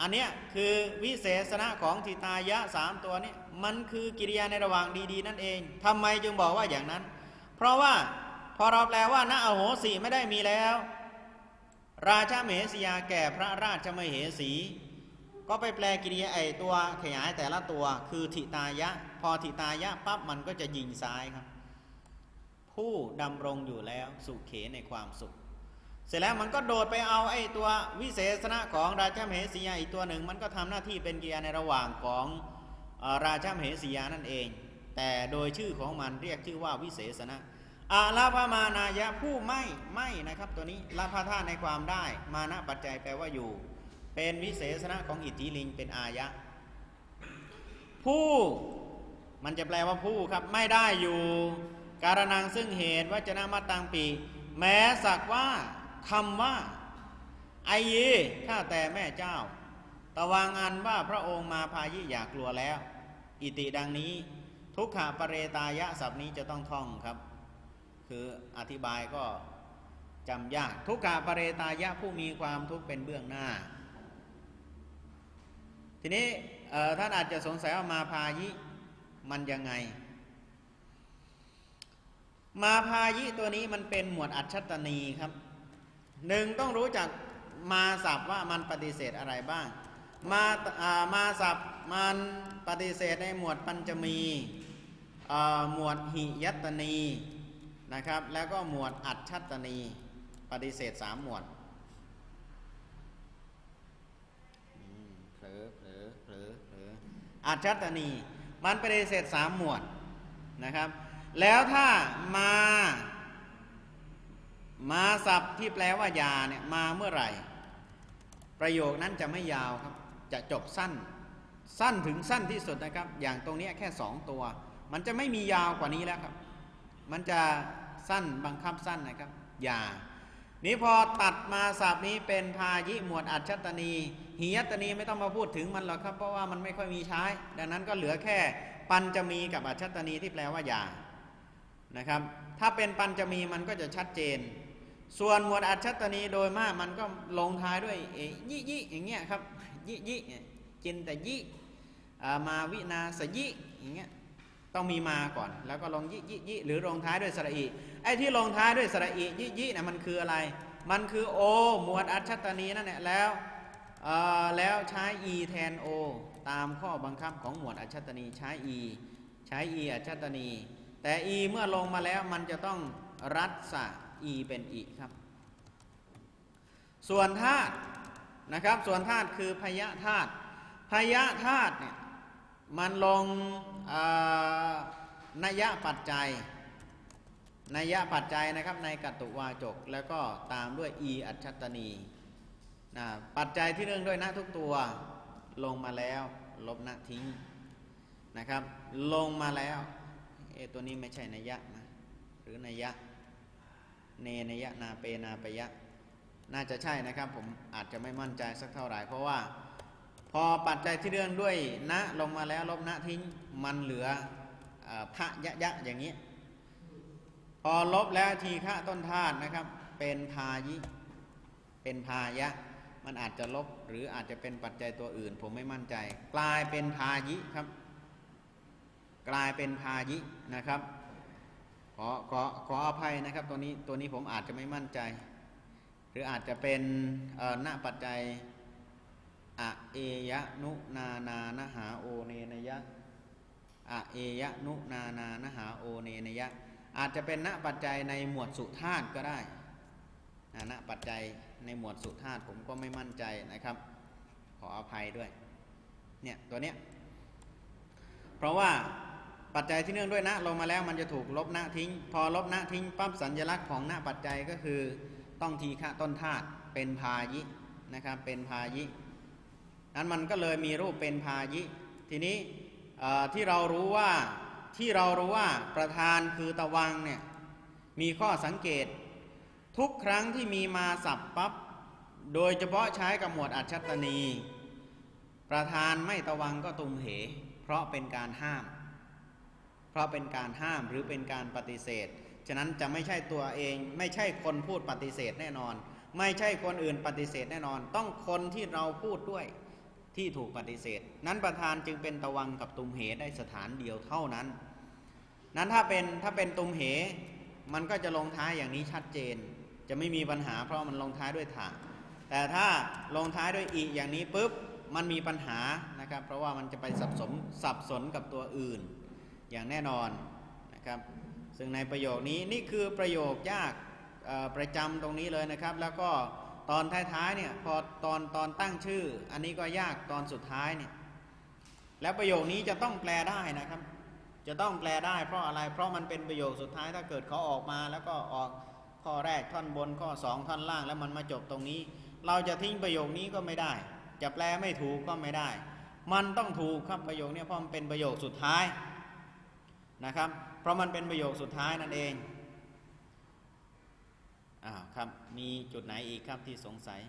อันเนี้ยคือวิเศษณะของทิตายะสามตัวนี้มันคือกิริยาในระหว่างดีๆ นั่นเองทำไมจึงบอกว่าอย่างนั้น เพราะว่าพอเราแปลว่าณอโหสีไม่ได้มีแล้ว ราชาเหสียาแก่พระราชมเหสี ก็ไปแปลกิริยาไอตัวขยายแต่ละตัว คือทิตายะ พอทิตายะปั๊บมันก็จะยิงซ้ายครับ ผู้ดำรงอยู่แล้วสุขเขในความสุข เสร็จแล้วมันก็โดดไปเอาไอ้ตัววิเศษณะของราชามเหสียาอีกตัวหนึ่ง มันก็ทำหน้าที่เป็นกิริยาในระหว่างของอราชามเหสียานั่นเอง แต่โดยชื่อของมันเรียกชื่อว่าวิเศษณะอาลาภามานายะผู้ไม่ไม่นะครับตัวนี้ลาภาธาในความได้ มานะปัจจัยแปลว่าอยู่ เป็นวิเศษณะของอิทธิลิงเป็นอายะ ผู้มันจะแปลว่าผู้ครับไม่ได้อยู่ การนังซึ่งเหตุวจนะมาตังปี แม้สักว่า คำว่าไอเยข้าแต่แม่เจ้า ตวางอันว่าพระองค์มาพายิอยากกลัวแล้ว อิติดังนี้ ทุกขะปเรตายะศัพท์นี้จะต้องท่องครับ คืออธิบายก็จำยาก ทุกขะปเรตายะผู้มีความทุกข์เป็นเบื้องหน้า ทีนี้ท่านอาจจะสงสัยว่ามาพายิมันยังไง มาพายิตัวนี้มันเป็นหมวดอัจฉตนีครับ หนึ่งต้องรู้จักมาศัพท์ว่ามันปฏิเสธอะไรบ้าง มาามาศัพท์มันปฏิเสธในหมวดปัญจมีหมวดหิยัตตนีนะครับ แล้วก็หมวดอัจฉตนี ปฏิเสธสามหมวดอืมเผลอเผลอเผลอเผลออัจฉตนี มันปฏิเสธสามหมวดนะครับ แล้วถ้ามา มาศัพท์ที่แปลว่ายาเนี่ยมาเมื่อไหร่ ประโยคนั้นจะไม่ยาวครับ จะจบสั้น สั้นถึงสั้นที่สุดนะครับ อย่างตรงนี้แค่สองตัว มันจะไม่มียาวกว่านี้แล้วครับ มันจะสั้นบังคับสั้นนะครับยานี้พอตัดมาศัพท์นี้เป็นพายิหมวดอัจฉตนีหิยตตนีไม่ต้องมาพูดถึงมันหรอกครับ เพราะว่ามันไม่ค่อยมีใช้ ดังนั้นก็เหลือแค่ปัญจมีกับอัจฉตนีที่แปลว่ายานะครับ ถ้าเป็นปัญจมีมันก็จะชัดเจน ส่วนหมวดอัจฉตนีโดยมากมันก็ลงท้ายด้วยเอยิยิอย่างเงี้ยครับยิยิจินแต่ยิอ่มาวินาสยิอย่างเงี้ยต้องมีมาก่อน แล้วก็ลงยิยิยิหรือลงท้ายด้วยสระอีไอ้ที่ลงท้ายด้วยสระอียิยิเนี่ยมันคืออะไร มันคือโอหมวดอัจฉตนีนั่นแหละแล้วแล้วใช้ e แทน o ตามข้อบังคับของหมวดอัจฉตนีใช้ e ใช้ e อัจฉตนีแต่ e เมื่อลงมาแล้วมันจะต้องรัดสะ e เป็นอีครับ ส่วนธาตุนะครับ ส่วนธาตุคือพยะธาตุพยะธาตุเนี่ยมันลงนัยปัจจัยนัยปัจจัยนะครับในกัตตุวาจก แล้วก็ตามด้วย e อัจฉตนีนะปัจจัยที่เนื่องด้วยนะทุกตัวลงมาแล้ว ลบนะทิ้งนะครับ ลงมาแล้วเอตัวนี้ไม่ใช่นัยยะนะหรือนัยยะ เนนยะนาเปนาปยะ น่าจะใช่นะครับผมอาจจะไม่มั่นใจสักเท่าไหร่ เพราะว่าพอปัจจัยที่เรื่องด้วยนะลงมาแล้วลบนะทิ้งมันเหลือเออพระยะยะอย่างนี้ พอลบแล้วทีฆะต้นธาตุนะครับ เป็นพายิ เป็นพายะ มันอาจจะลบหรืออาจจะเป็นปัจจัยตัวอื่น ผมไม่มั่นใจ กลายเป็นพายิครับ กลายเป็นพายินะครับ ขอขอขออภัยนะครับตัวนี้ตัวนี้ผมอาจจะไม่มั่นใจ หรืออาจจะเป็นเอ่อณปัจจัยอะเอยะนุนานานหาโอเนนยะอะเอยะนุนานานหาโอเนนยะ อาจจะเป็นณปัจจัยในหมวดสุธาตก็ได้นะณปัจจัยในหมวดสุธาตผมก็ไม่มั่นใจนะครับ ขออภัยด้วยเนี่ยตัวเนี้ยเพราะว่า ปัจจัยที่เนื่องด้วยนะลงมาแล้วมันจะถูกลบนะทิ้ง พอลบนะทิ้งปั๊บสัญลักษณ์ของหน้าปัจจัยก็คือต้องทีฆะต้นธาตุเป็นพายินะครับเป็นพายินั้นมันก็เลยมีรูปเป็นพายิ ทีนี้ที่เรารู้ว่าที่เรารู้ว่าประธานคือตะวังเนี่ยมีข้อสังเกต ทุกครั้งที่มีมาสับปับ๊บโดยเฉพาะใช้กับหมวดอัจฉตนี ประธานไม่ตะวังก็ตุมเห เพราะเป็นการห้าม เพราะเป็นการห้ามหรือเป็นการปฏิเสธ ฉะนั้นจะไม่ใช่ตัวเอง ไม่ใช่คนพูดปฏิเสธแน่นอน ไม่ใช่คนอื่นปฏิเสธแน่นอน ต้องคนที่เราพูดด้วยที่ถูกปฏิเสธ นั้นประธานจึงเป็นตะวังกับตุมเหได้สถานเดียวเท่านั้น นั้นถ้าเป็นถ้าเป็นตุมเห มันก็จะลงท้ายอย่างนี้ชัดเจน จะไม่มีปัญหาเพราะมันลงท้ายด้วยถาแต่ถ้าลงท้ายด้วยอีอย่างนี้ปุ๊บมันมีปัญหานะครับ เพราะว่ามันจะไปสับสนสับสนกับตัวอื่น อย่างแน่นอนนะครับ ซึ่งในประโยคนี้นี่คือประโยคยากประจำตรงนี้เลยนะครับ แล้วก็ตอนท้ายๆเนี่ยพอตอนตอนตั้งชื่อ อันนี้ก็ยากตอนสุดท้ายเนี่ยแล้วประโยคนี้จะต้องแปลได้นะครับ จะต้องแปลได้เพราะอะไรเพราะมันเป็นประโยคสุดท้ายถ้าเกิดเขาออกมาแล้วก็ออกข้อแรกท่อนบนข้อสองท่อนล่างแล้วมันมาจบตรงนี้ เราจะทิ้งประโยคนี้ก็ไม่ได้ จะแปลไม่ถูกก็ไม่ได้ มันต้องถูกครับประโยคนี้เพราะมันเป็นประโยคสุดท้าย นะครับ เพราะมันเป็นประโยคสุดท้ายนั่นเองอ้าวครับ มีจุดไหนอีกครับที่สงสัย